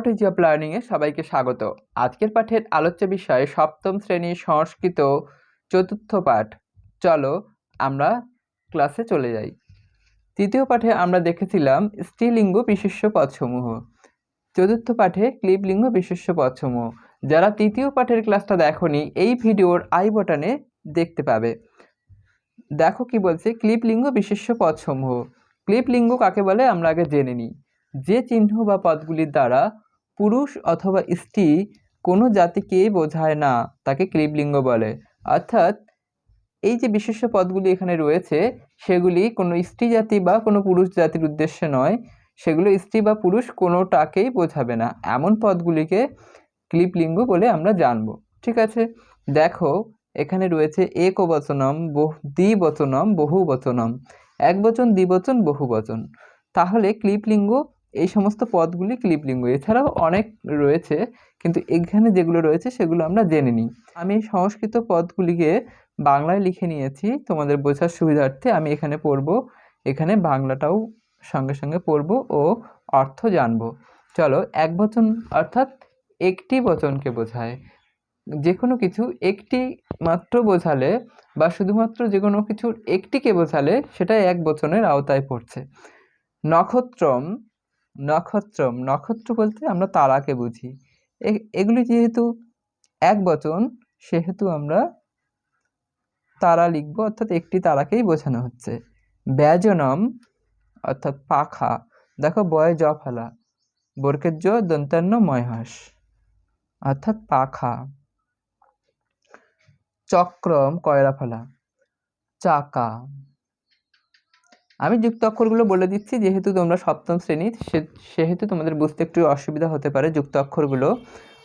Smart easy of লার্নিংয়ে সবাইকে স্বাগত। আজকের পাঠের আলোচ্য বিষয় সপ্তম শ্রেণির সংস্কৃত চতুর্থ পাঠ। চলো আমরা ক্লাসে চলে যাই। তৃতীয় পাঠে আমরা দেখেছিলাম স্ত্রীলিঙ্গ বিশেষ্য পদসমূহ। চতুর্থ পাঠে ক্লিপলিঙ্গ বিশেষ্য পদসমূহ। যারা তৃতীয় পাঠের ক্লাসটা দেখনি, এই ভিডিওর আই বটনে দেখতে পাবে। দেখো কি বলছে, ক্লিপলিঙ্গ বিশেষ্য পদসমূহ। ক্লিপলিঙ্গ কাকে বলে? আমরা আগে জেনে নিই। যে চিহ্ন বা পদগুলির দ্বারা পুরুষ অথবা স্ত্রী কোনো জাতিকেই বোঝায় না, তাকে ক্লিবলিঙ্গ বলে। অর্থাৎ এই যে বিশেষ্য পদগুলি এখানে রয়েছে, সেগুলি কোনো স্ত্রী জাতি বা কোনো পুরুষ জাতির উদ্দেশ্যে নয়, সেগুলো স্ত্রী বা পুরুষ কোনোটাকেই বোঝাবে না। এমন পদগুলিকে ক্লিপলিঙ্গ বলে আমরা জানব। ঠিক আছে? দেখো, এখানে রয়েছে একবচনম, বহু দ্বিবচনম, বহুবচনম। এক বচন দ্বিবচন বহু বচন তাহলে ক্লিপলিঙ্গ এই সমস্ত পদগুলি ক্লিপলিঙ্গ। এছাড়াও অনেক রয়েছে, কিন্তু এখানে যেগুলো রয়েছে সেগুলো আমরা জেনে নিই। আমি সংস্কৃত পদগুলিকে বাংলায় লিখে নিয়েছি। তোমাদের বোঝার সুবিধার্থে আমি এখানে পড়ব, এখানে বাংলাটাও সঙ্গে সঙ্গে পড়ব ও অর্থ জানব। চলো, এক বচন অর্থাৎ একটি বচনকে বোঝায়। যে কোনো কিছু একটি মাত্র বোঝালে বা শুধুমাত্র যে কোনো কিছুর একটিকে বোঝালে সেটা এক বচনের আওতায় পড়ছে। নক্ষত্রম নক্ষত্রম, নক্ষত্র বলতে আমরা তারাকে বুঝি। এগুলি যেহেতু এক বচন, সেহেতু আমরা তারা লিখব, অর্থাৎ একটি তারাকেই বোঝানো হচ্ছে। ব্যজনম, অর্থাৎ পাখা, দেখো বয় জ ফেলা, বর্কের জ দন্তান্ন ময়হাস, অর্থাৎ পাখা। চক্রম, কয়রা ফেলা, চাকা। আমি যুক্ত অক্ষরগুলো বলে দিচ্ছি, যেহেতু তোমরা সপ্তম শ্রেণির সেহেতু তোমাদের বুঝতে একটু অসুবিধা হতে পারে যুক্ত অক্ষরগুলো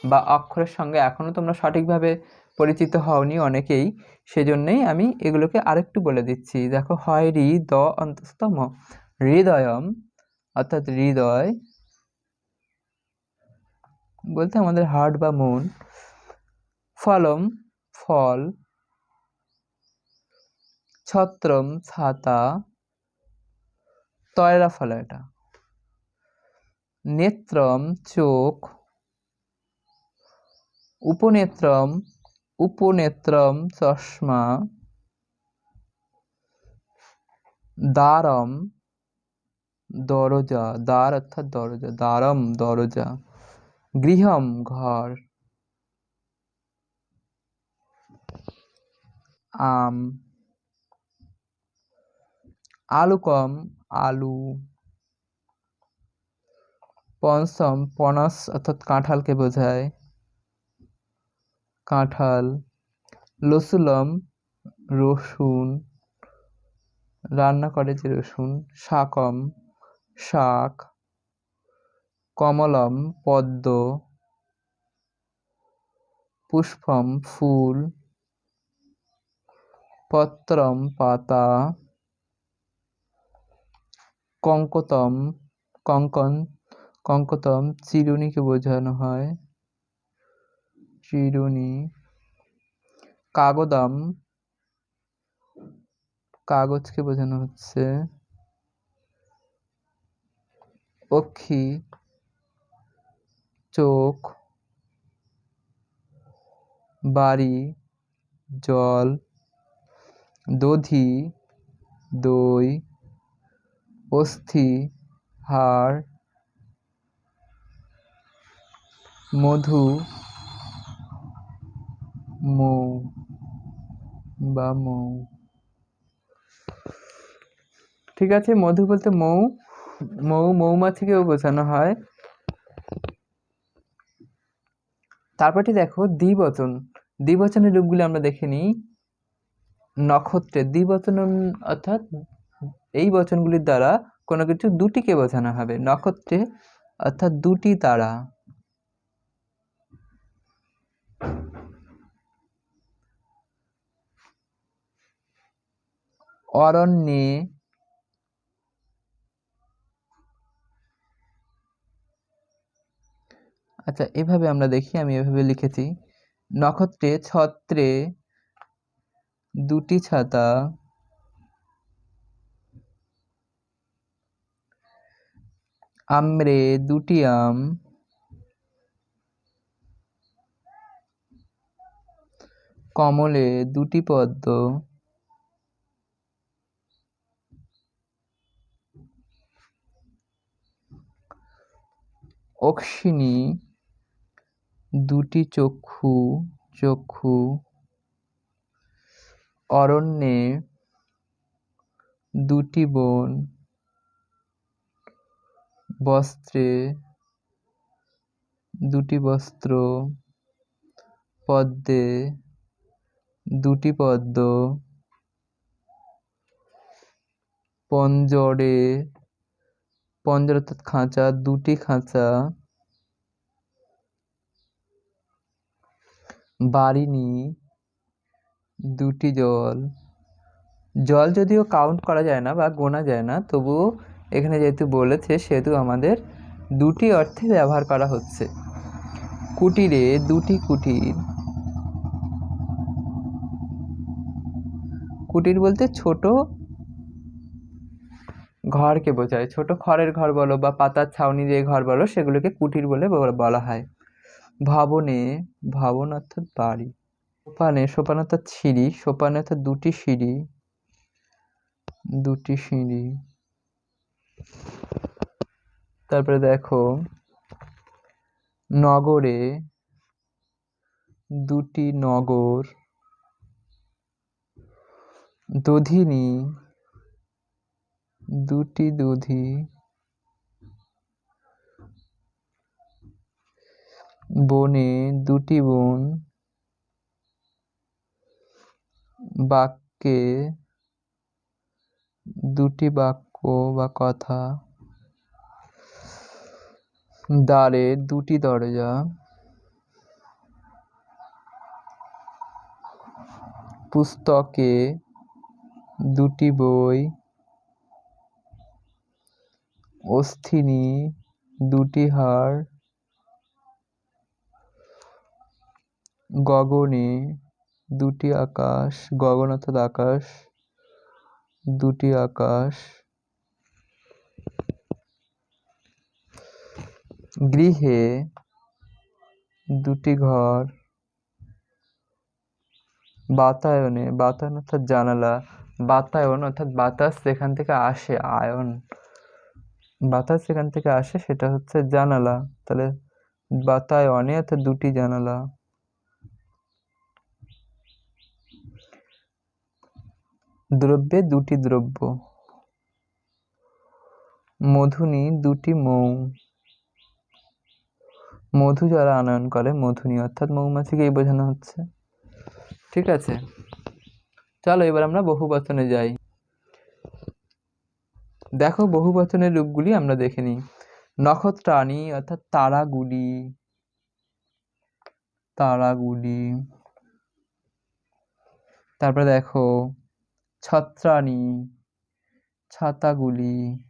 বা অক্ষরের সঙ্গে। এখনও তোমরা সঠিকভাবে পরিচিত হওনি অনেকেই, সেজন্যই আমি এগুলোকে আরেকটু বলে দিচ্ছি। দেখো, হয় রি, দ, অন্তস্তম। হৃদয়ম, অর্থাৎ হৃদয়, বলতে আমাদের হার্ট বা মন। ফলম, ফল। ছত্রম, ছাতা। তয়রা ফলা এটা। নেত্রম চোখ, উপনেত্রম উপনেত্রম চশমা দ্বারম দরজা দ্বার অর্থাৎ দরজা দ্বারম দরজা, গৃহম ঘর, আম, আলুকম আলু পঞ্চম পনাস অর্থাৎ কাঁঠালকে বোঝায়। কাঁঠাল, লসুলম, রসুন, রান্না করে যে রসুন, শাকম, শাক, কমলম, পদ্ম, পুষ্পম, ফুল, পত্রম, পাতা। কঙ্কতম, কঙ্কন, কঙ্কতম চিরুনিকে বোঝানো হয়। চিরুনি, কাগদাম, কাগজকে বোঝানো হচ্ছে। পক্ষী চোখ, বাড়ি, জল, দধি, দই অস্থি হাড় মধু মৌ বা মৌ। ঠিক আছে, মধু বলতে মৌ। মৌ মৌমাছিকেও বোঝানো হয়। তারপরটি দেখো, দ্বিবচন। দ্বিবচনের রূপগুলি আমরা দেখে নিই। নক্ষত্রে দ্বিবচন অর্থাৎ এই বচনগুলির দ্বারা কোনো কিছু দুটিকে বোঝানো হবে। নক্ষত্রে, অর্থাৎ দুটি তারা। অরণ্যে আচ্ছা এভাবে আমরা দেখি, আমি এভাবে লিখেছি। নক্ষত্রে, ছত্রে, দুটি ছাতা। আমরে দুটি আম। কমলে দুটি পদ্ম। অক্ষিণী দুটি চক্ষু চক্ষু। অরণ্যে দুটি বন। বস্ত্রে, দুটি বস্ত্র, পদ্মে, দুটি পদ্ম, পঞ্জরে, পঞ্জর অর্থাৎ খাঁচা, দুটি খাঁচা বারিনি দুটি জল। জল যদিও কাউন্ট করা যায় না বা গোনা যায় না, তবুও এখানে যেহেতু বলেছে, সেহেতু আমাদের দুটি অর্থে ব্যবহার করা হচ্ছে। কুটিরে দুটি কুটির। কুটির বলতে ছোট ঘরকে বোঝায়। ছোট খড়ের ঘর বলো বা পাতার ছাউনি যে ঘর বলো, সেগুলোকে কুটির বলে বল- হয়। ভবনে, ভবন অর্থাৎ বাড়ি। সোপানে, সোপান অর্থাৎ সিঁড়ি, সোপানে অর্থাৎ দুটি সিঁড়ি। দুটি সিঁড়ি। তারপরে দেখো নগরে দুটি নগর দধিনী দুটি দধি বনে দুটি বন বাক্যে দুটি বাক্য বা কথা। দ্বারে দুটি দরজা। পুস্তকে দুটি বই। অস্থিনী দুটি হাড় গগনে দুটি আকাশ। গগন অর্থাৎ আকাশ। দুটি আকাশ। গৃহে দুটি ঘর, বাতায়নে, বাতায়ন অর্থাৎ জানালা, বাতায়ন অর্থাৎ বাতাস যেখান থেকে আসে, আয়ন। বাতাস যেখান থেকে আসে সেটা হচ্ছে জানালা। তাহলে বাতায়নে অর্থাৎ দুটি জানালা। দ্রব্যে দুটি দ্রব্য। মধুনি দুটি মৌ। মধু যারা আনয়ন করে মধুনি অর্থাৎ মৌমাছিকেই বোঝানো হচ্ছে। ঠিক আছে? চলো, এবার আমরা বহু বচনে যাই। দেখো বহুবচনের রূপগুলি আমরা দেখে নিই। নক্ষত্রাণী, অর্থাৎ তারাগুলি। তারাগুলি। তারপরে দেখো, ছত্রাণী, ছাতাগুলি।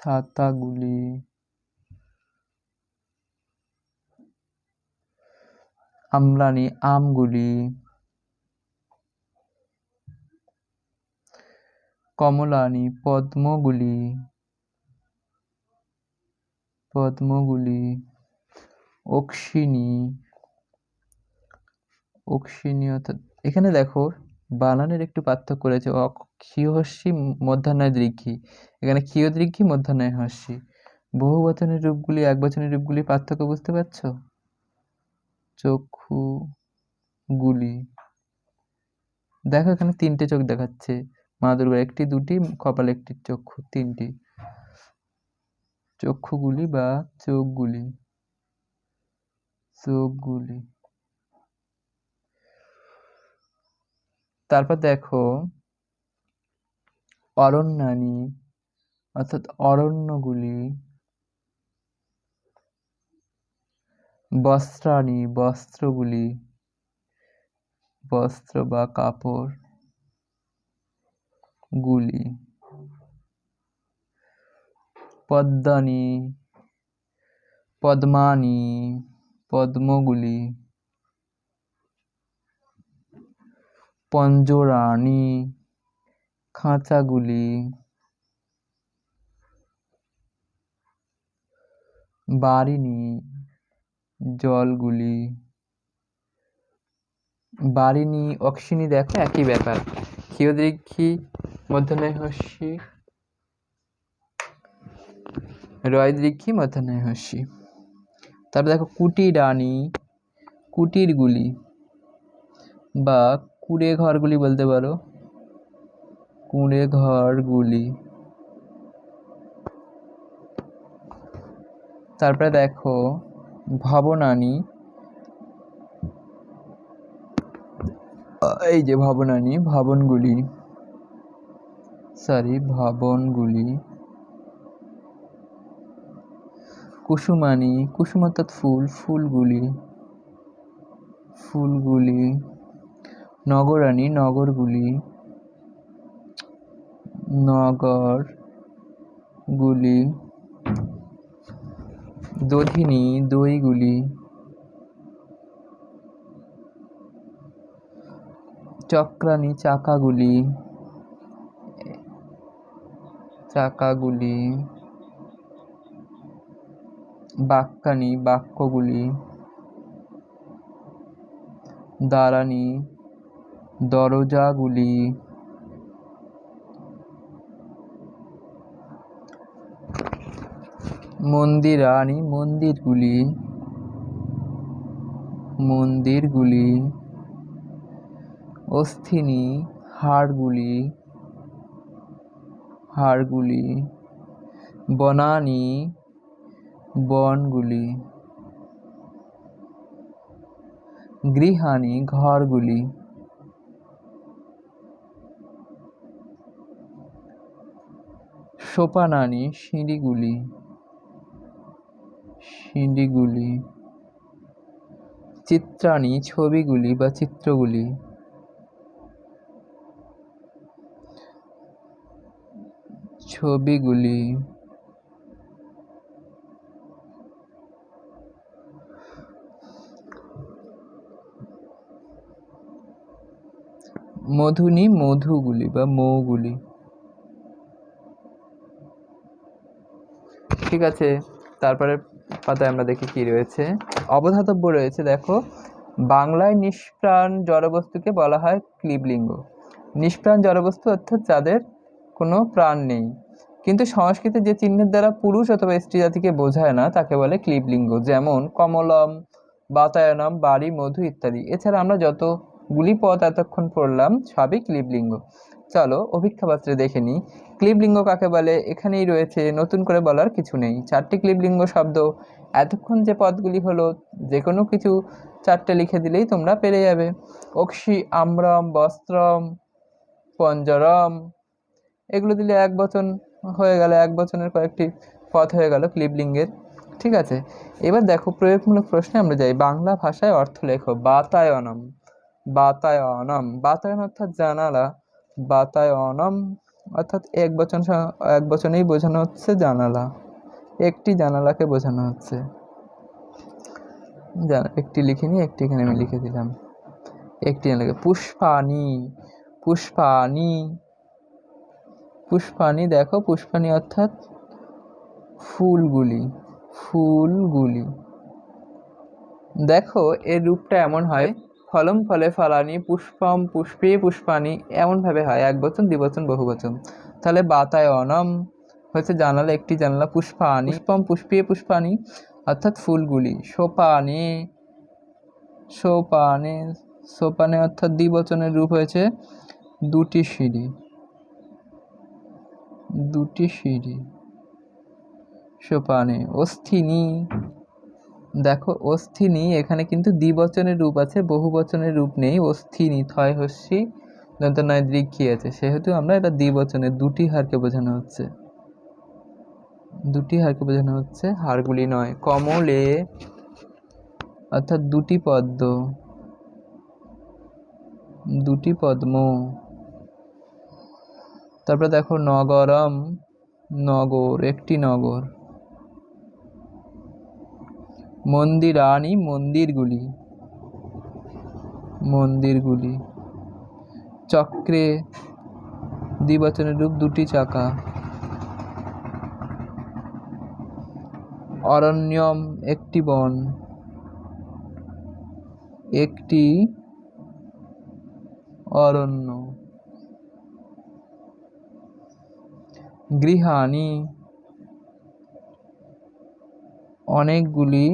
ছাতাগুলি। আমলানি আমগুলি। কমলানি পদ্মগুলি। পদ্মগুলি। অক্ষিণী। অক্ষিণী অর্থাৎ, এখানে দেখো, বানানের একটু পার্থক্য রয়েছে ক্ষীয়হস্যি মধ্যাহ্নয় দীর্ঘি এখানে ক্ষীয় দীর্ঘি মধ্যাহ্নয় হস্যি। বহু বচনের রূপগুলি, এক বচনের রূপগুলি পার্থক্য বুঝতে পারছ? চক্ষু গুলি দেখো এখানে তিনটে চোখ দেখাচ্ছে। মা দুর্গা একটি, দুটি, কপাল একটি চক্ষু, তিনটি। চক্ষুগুলি বা চোখগুলি। চোখগুলি। তারপর দেখো অরণ্যানী অর্থাৎ অরণ্যগুলি বস্ত্রাণী বস্ত্রগুলি বস্ত্র বা কাপড় গুলি পদ্মানি পদ্মানি পদ্মগুলি পঞ্জরানি খাঁচাগুলি। বারিনি জলগুলি। বারিণী অক্সিনী দেখো, একই ব্যাপার। ক্ষীয়দৃক্ষী মধ্যনায় হস্যি রয় দৃক্ষী মধ্যনায় হস্যি তারপর দেখো কুটিরানি কুটিরগুলি বা কুড়ে ঘরগুলি বলতে পারো। কুঁড়ে ঘরগুলি। তারপরে দেখো, ভবনানি। এই যে ভবনানি, ভবনগুলি। সরি ভবনগুলি। কুসুমানি কুসুম অর্থাৎ ফুল, ফুলগুলি। ফুলগুলি। নগরানি, নগরগুলি। নগরগুলি দধিনী দইগুলি চক্রানি চাকাগুলি চাকাগুলি বাক্যানি বাক্যগুলি দাঁড়ানি দরজাগুলি মন্দিরানি মন্দিরগুলি মন্দিরগুলি অস্থিনী হাড়গুলি হাড়গুলি বনানি বনগুলি গৃহানি ঘরগুলি সোপানানি সিঁড়িগুলি সিঁড়িগুলি চিত্রাণী ছবিগুলি বা চিত্রগুলি। ছবিগুলি মধুনি মধুগুলি বা মৌগুলি। ঠিক আছে তারপরে পাতায় আমরা দেখি কি রয়েছে? অবধাতব্য রয়েছে, দেখো, বাংলায় নিষ্প্রাণ জড়বস্তুকে বলা হয় ক্লিবলিঙ্গ। নিষ্প্রাণ জড়বস্তু অর্থাৎ যাদের কোনো প্রাণ নেই। কিন্তু সংস্কৃতে যে চিহ্নের দ্বারা পুরুষ অথবা স্ত্রী জাতিকে বোঝায় না, তাকে বলে ক্লিবলিঙ্গ। যেমন, কমলম, বাতায়নম, বাড়ি, মধু ইত্যাদি। এছাড়া আমরা যতগুলি পদ এতক্ষণ পড়লাম, সবই ক্লিবলিঙ্গ। চলো, অভিক্ষাপাত্রে দেখে নিই। ক্লিবলিঙ্গ কাকে বলে? এখানেই রয়েছে, নতুন করে বলার কিছু নেই। চারটি ক্লিবলিঙ্গ শব্দ, এতক্ষণ যে পদগুলি হলো যে কোনো কিছু চারটে লিখে দিলেই তোমরা পেরে যাবে। অক্ষি, আমরম, বস্ত্রম, পঞ্জরম, এগুলো দিলে এক বচন হয়ে গেল, এক বচনের কয়েকটি পথ হয়ে গেল ক্লিবলিঙ্গের। ঠিক আছে, এবার দেখো, প্রয়োগমূলক প্রশ্নে আমরা যাই। বাংলা ভাষায় অর্থ লেখো, বাতায়নম বাতায়নম। বাতায়ন অর্থাৎ জানালা, বাতায়নম। অর্থাৎ এক বচন এক বচনেই বোঝানো হচ্ছে জানালা। একটি জানালাকে বোঝানো হচ্ছে। একটি লিখিনি, একটি এখানে আমি লিখে দিলাম। একটি জানালাকে পুষ্পানি পুষ্পানি পুষ্পানি দেখো পুষ্পানি অর্থাৎ ফুলগুলি ফুলগুলি। দেখো, এর রূপটা এমন হয় ফলম ফলে ফলানি, পুষ্পম পুষ্পে পুষ্পানি, এমনভাবে হয়, এক বচন দ্বিবচন বহু বচন। তাহলে বাতায়নম হচ্ছে জানালা, একটি জানালা, পুষ্পানি, পুষ্পম পুষ্পে পুষ্পানি, অর্থাৎ ফুলগুলি। সোপানে সোপানে সোপানে অর্থাৎ দ্বিবচনের রূপ হয়েছে দুটি সিঁড়ি। দুটি সিঁড়ি। সোপানে, অস্থিনী। দেখো, অস্থিনী এখানে কিন্তু দ্বিবচনের রূপ আছে বহু বচনের রূপ নেই। অস্থিনী থয় হস্যি দন্তনয় দৃক্ষি আছে। সেহেতু আমরা এটা দ্বিবচনের, দুটি হারকে বোঝানো হচ্ছে। দুটি হারকে বোঝানো হচ্ছে, হারগুলি নয়। কমলে, অর্থাৎ দুটি পদ্ম দুটি পদ্ম। তারপরে দেখো, নগরম, নগর, একটি নগর। মন্দিরানি মন্দিরগুলি। মন্দিরগুলি। চক্রে দ্বিবচনের রূপ দুটি চাকা। অরণ্যম একটি বন। একটি অরণ্য। গৃহাণী। অনেকগুলি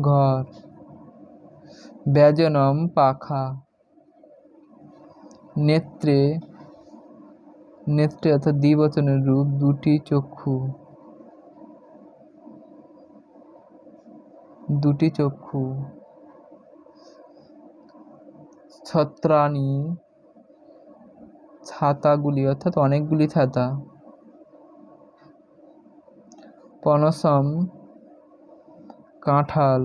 ঘর। ব্যজনম পাখা। নেত্রে নেত্রে অর্থাৎ দ্বিবচনের রূপ দুটি চক্ষু। দুটি চক্ষু। ছত্রাণী, ছাতাগুলি অর্থাৎ অনেকগুলি ছাতা। পনসম কাঁঠাল।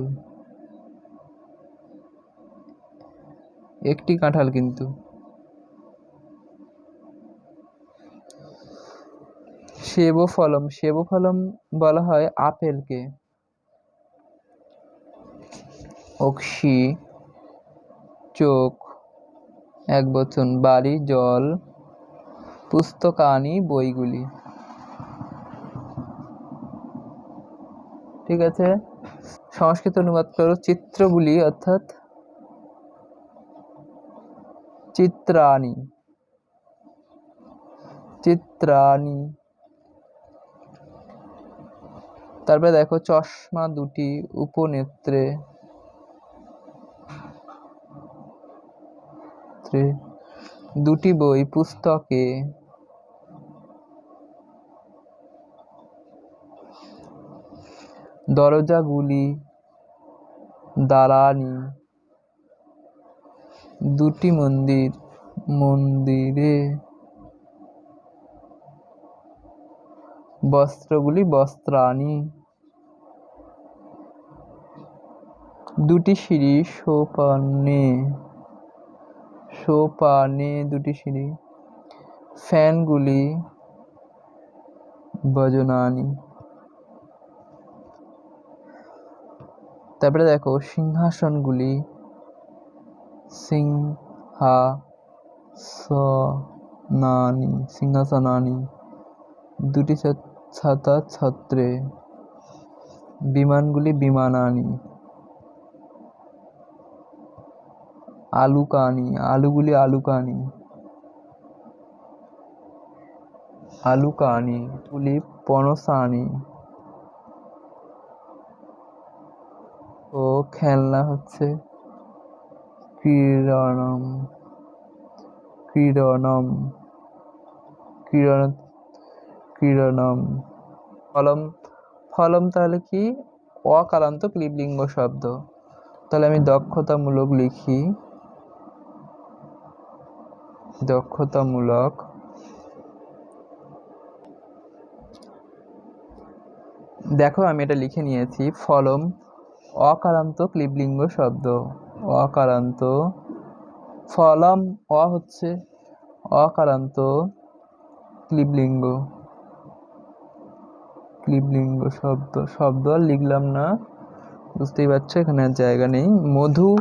একটি কাঁঠাল কিন্তু। সেব ফলম সেব ফলম বলা হয় আপেলকে। অক্সি, চোখ, এক বচন বাড়ি জল, পুস্তকানি, বইগুলি। ঠিক আছে? সংস্কৃত অনুবাদ করো চিত্রগুলি অর্থাৎ চিত্রাণী। চিত্রাণী। তারপরে দেখো, চশমা দুটি উপনেত্রে। দুটি বই পুস্তকে। দরজাগুলি দালানি দুটি মন্দির মন্দিরে বস্ত্রগুলি বস্ত্রাণী। দুটি সিঁড়ি সোপানে সোপানে দুটি সিঁড়ি। ফ্যানগুলি বজনানি। তারপরে দেখো সিংহাসনগুলি সিংহা সনানি সিংহাসনানি, দুটি ছাতা ছত্রে, বিমানগুলি বিমানানি, আলুকানি, আলুগুলি আলুকানি আলুকানি গুলি পনসানি ও খেলনা হচ্ছে ক্রীড়নম ক্রীড়নম, ক্রীড়ন ক্রীড়নম। ফলম ফলম তাহলে কি? অকারান্ত ক্লিবলিঙ্গ শব্দ। তাহলে আমি দক্ষতামূলক লিখি। দক্ষতামূলক। দেখো আমি এটা লিখে নিয়েছি। ফলম অকারান্ত ক্লিবলিঙ্গ শব্দ। অকারান্ত ফলম, অ হচ্ছে অকারান্ত ক্লিবলিঙ্গ। ক্লিবলিঙ্গ শব্দ শব্দ আর লিখলাম না। বুঝতেই পারছ, এখানে জায়গা নেই। মধু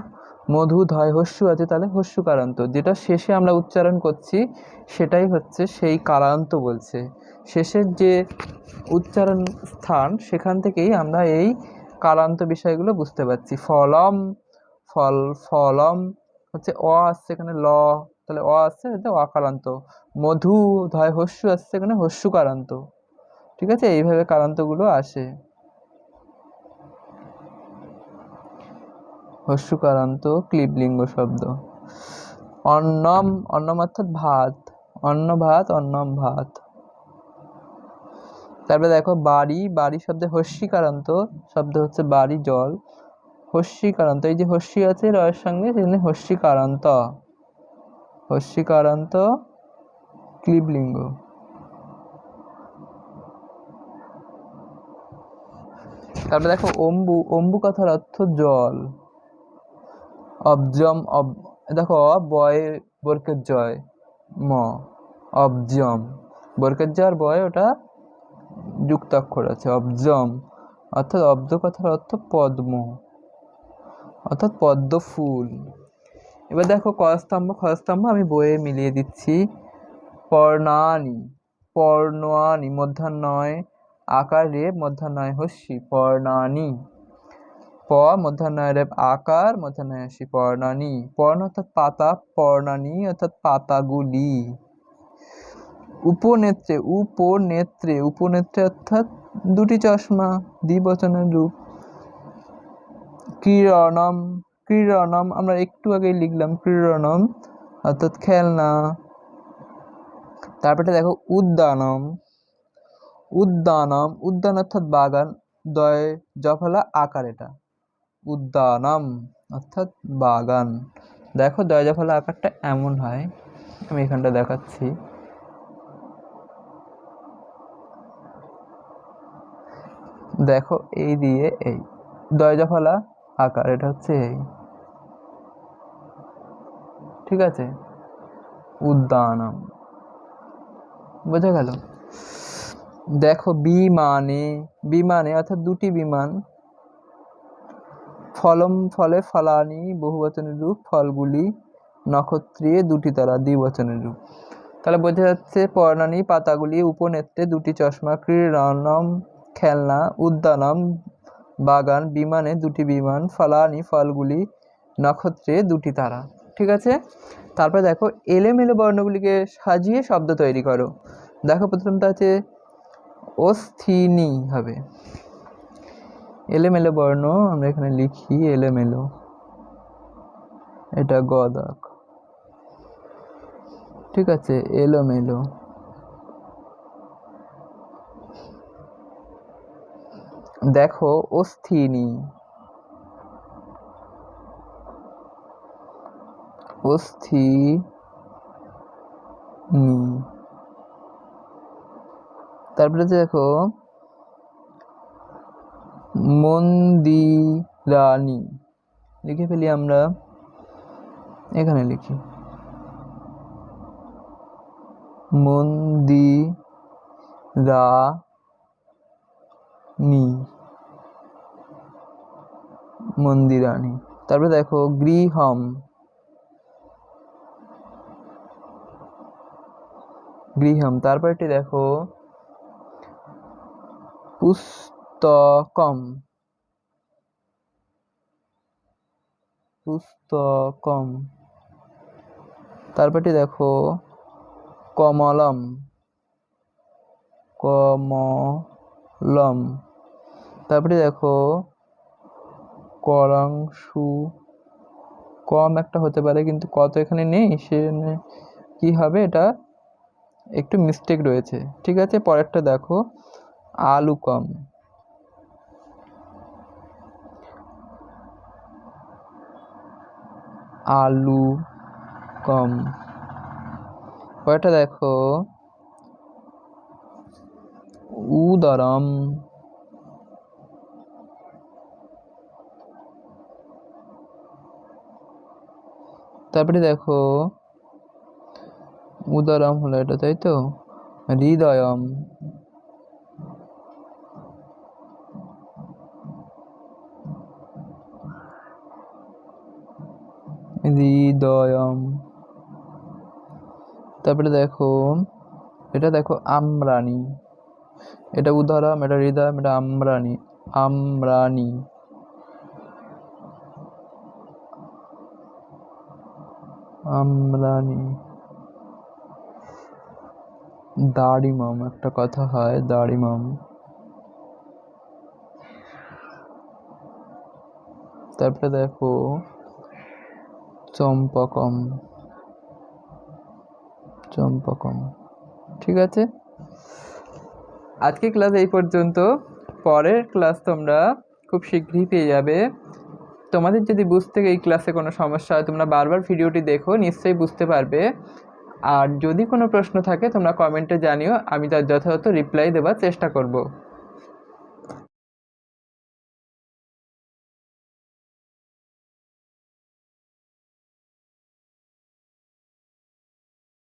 মধু ধয় হস্যু আছে, তাহলে হস্যু কারান্ত। যেটা শেষে আমরা উচ্চারণ করছি, সেটাই হচ্ছে সেই কারান্ত বলছে। শেষের যে উচ্চারণ স্থান, সেখান থেকেই আমরা এই কারান্ত বিষয়গুলো বুঝতে পারছি। ফলম, ফল, ফলম, হচ্ছে অ আসছে এখানে ল, তাহলে অ আসছে, এটা অকারান্ত মধু, ধয় হস্যু আসছে এখানে হস্যু কারান্ত ঠিক আছে? এইভাবে কারান্তগুলো আসে। হস্যকারান্ত ক্লিবলিঙ্গ শব্দ। অন্নম অন্নম অর্থাৎ ভাত। অন্ন ভাত, অন্নম ভাত। তারপরে দেখো বাড়ি বাড়ি শব্দে হস্যিকারান্ত, শব্দ হচ্ছে বাড়ি, জল। হস্যিকারান্ত, এই যে হস্যি আছে রয়ের সঙ্গে, সেখানে হস্যিকারান্ত। হস্যিকারান্ত, ক্লিবলিঙ্গ। তারপরে দেখো অম্বু অম্বু কথার অর্থ জল। অবজম, অব, দেখো বয়, বরকের জয়। ম, অবজম। বরকের জয় আর বয় ওটা যুক্তাক্ষর আছে অবজম অর্থাৎ অব্দ কথার অর্থ পদ্ম, অর্থাৎ পদ্ম ফুল এবার দেখো কস্তম্ভ খস্তম্ভ আমি বইয়ে মিলিয়ে দিচ্ছি। পর্ণানি পর্ণানি, মধ্যাহ্নয়, আকারে মধ্যাহ্নয় হস্যি, পর্ণানি। প, মধ্যাহ্নয় রেপ আকার, মধ্যাহ্নয় আসি পর্ণানি। পর্ণ অর্থাৎ পাতা, পর্ণানি অর্থাৎ পাতাগুলি। উপনেত্রে উপনেত্রে উপনেত্রে অর্থাৎ দুটি চশমা, দ্বিবচনের রূপ। ক্রীড়নম ক্রীড়নম, আমরা একটু আগেই লিখলাম ক্রীড়নম, অর্থাৎ খেলনা। তারপরে দেখো, উদ্যানম। উদ্যানম, উদ্যান অর্থাৎ বাগান, দয়, জফলা, আকার এটা। উদ্যানম, অর্থাৎ বাগান। দেখো, দয়, জফলা, আকারটা এমন হয়, আমি এখানটা দেখাচ্ছি। দেখো, এই দিয়ে এই। দয় জফলা আকার, এটা হচ্ছে এই। ঠিক আছে? উদ্যানম। বোঝা গেল? দেখো, বিমানে বিমানে অর্থাৎ দুটি বিমান, ফলম, ফলে ফলানি বহুবচনের রূপ, ফলগুলি, নক্ষত্রিয়ে দুটি তারা দ্বিবচনের রূপ। তাহলে বোঝা যাচ্ছে, পর্ণানি, পাতাগুলি, উপনেত্রে দুটি চশমা, ক্রীড়নম খেলনা, উদ্যানম, বাগান, বিমানে দুটি বিমান, ফলানি, ফলগুলি, নক্ষত্রে দুটি তারা, ঠিক আছে? তারপরে দেখো, এলেমেলো বর্ণগুলিকে সাজিয়ে শব্দ তৈরি করো। দেখো, প্রথমটা আছে অস্থিনি হবে। এলেমেলো বর্ণ, আমরা এখানে লিখি এলেমেলো। এটা গদাক। ঠিক আছে, এলোমেলো। দেখো অস্থিনি। অস্থিনি। তারপরে দেখো মন্দিরানি লিখে ফেলি আমরা এখানে লিখি। মন্দিরানি মন্দিরানি তারপরে দেখো গৃহম। গৃহম তারপরটি দেখো পুস্তকম। পুস্তকম। তারপরটি দেখো কমলম। কমলম। তারপরে দেখো, করাংশু কম একটা হতে পারে, কিন্তু কত এখানে নেই? সে কি হবে? এটা একটু মিস্টেক রয়েছে। ঠিক আছে, পরেরটা দেখো। আলু কম। আলু কম। পরেরটা দেখো। উদরম। তারপরে দেখো, উদরম হলো এটা, তাই তো? হৃদয়ম। হৃদয়ম। তারপরে দেখো, এটা দেখো আমরানি। এটা উদাহরণ এটা হৃদয় এটা আমরানি। আমরানি। আমরানি দাড়িমম একটা কথা হয় দাড়িমম তারপরে দেখো, চম্পকম। চম্পকম, ঠিক আছে? আজকে ক্লাস এই পর্যন্ত। পরের ক্লাস তোমরা খুব শীঘ্রই পেয়ে যাবে। তোমাদের যদি বুঝতে এই ক্লাসে কোনো সমস্যা হয়, তোমরা বারবার ভিডিওটি দেখো, নিশ্চয়ই বুঝতে পারবে। আর যদি কোনো প্রশ্ন থাকে, তোমরা কমেন্টে জানিও, আমি তার যথাযথ রিপ্লাই দেওয়ার চেষ্টা করব।